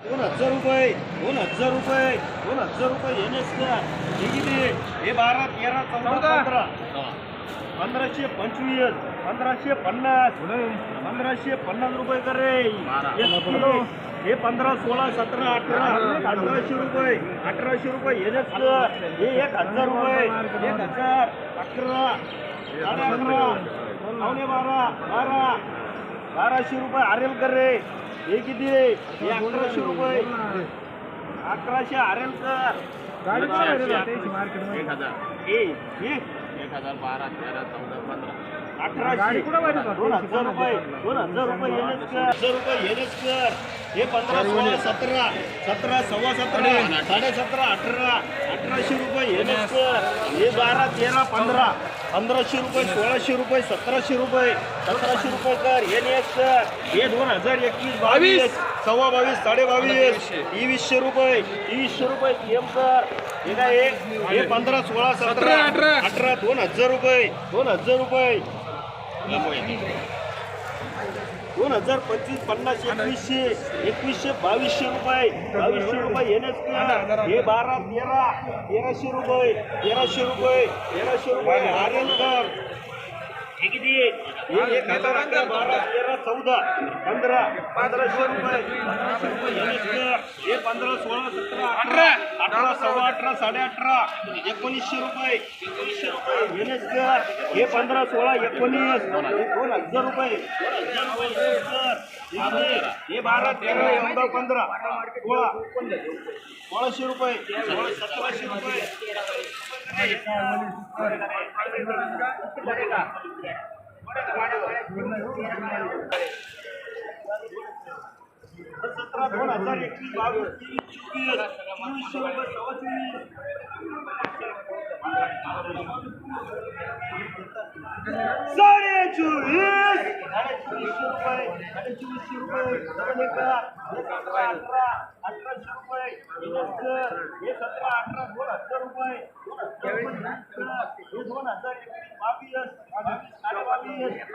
दोन हजार रुपये दोन हजार रुपये दोन हजार रुपये येणेच का हे किती हे बारा तेरा चौदा पंधरा. पंधराशे पंचवीस पंधराशे पन्नास पंधराशे पन्नास रुपये कर. रे. हे पंधरा सोळा सतरा अठरा अठराशे रुपये अठराशे रुपये येणेच कर हे एक हजार रुपये एक हजार अकरा साडे अकरा पावणे बारा बारा बाराशे रुपये आरेल कर. रे हे किती हे अकराशे रुपये. अकराशे आरेल कर. एक हजार. एक हजार बारा तेरा चौदा पंधरा. अठराशे दोन हजार रुपये दोन हजार रुपये येणेच कर. हजार रुपये येणेच कर. हे पंधरा सोळा सतरा सतरा सव्वा सतरा साडे सतरा अठरा अठराशे रुपये येणेच कर. हे बारा तेरा पंधरा पंधराशे रुपये सोळाशे रुपये सतराशे रुपये सतराशे रुपये कर. येणेच कर. हे दोन हजार एकवीस बावीस सव्वा बावीस साडे बावीस तेवीसशे रुपये तेवीसशे रुपये एम कर. हे काय एक? हे पंधरा सोळा सतरा अठरा. दोन हजार रुपये. दोन हजार रुपये. दोन हजार पंचवीस पन्नास एकवीसशे एकवीसशे बावीसशे रुपये. बावीसशे रुपये येणेच का? हे बारा तेरा तेराशे रुपये तेराशे रुपये तेराशे रुपये. आर्यनकर हे किती हे एक हजार अकरा बारा तेरा चौदा पंधरा पंधराशे रुपये हे पंधरा सोळा सतरा अठरा अठरा सव्वा अठरा साडे अठरा एकोणीसशे रुपये. एकोणीसशे रुपये. का हे पंधरा सोळा एकोणीस. दोन हजार रुपये. हे? हे बारा तेरा चौदा पंधरा सोळा. सोळाशे रुपये. सोळा सतराशे रुपये. दोन हजार एकवीस बावीस तेवीस चोवीस चोवीसशे रुपये सव्वा चोवीस साडे चोवीस साडे चोवीसशे रुपये. साडे चोवीसशे रुपये दोन एका हे सतरा अठरा अठराशे रुपये हे नंतर हे सतरा अठरा दोन हजार रुपये दोन हजार रुपये नंतर हे दोन हजार एकवीस बावीस बावीस साडे बावीस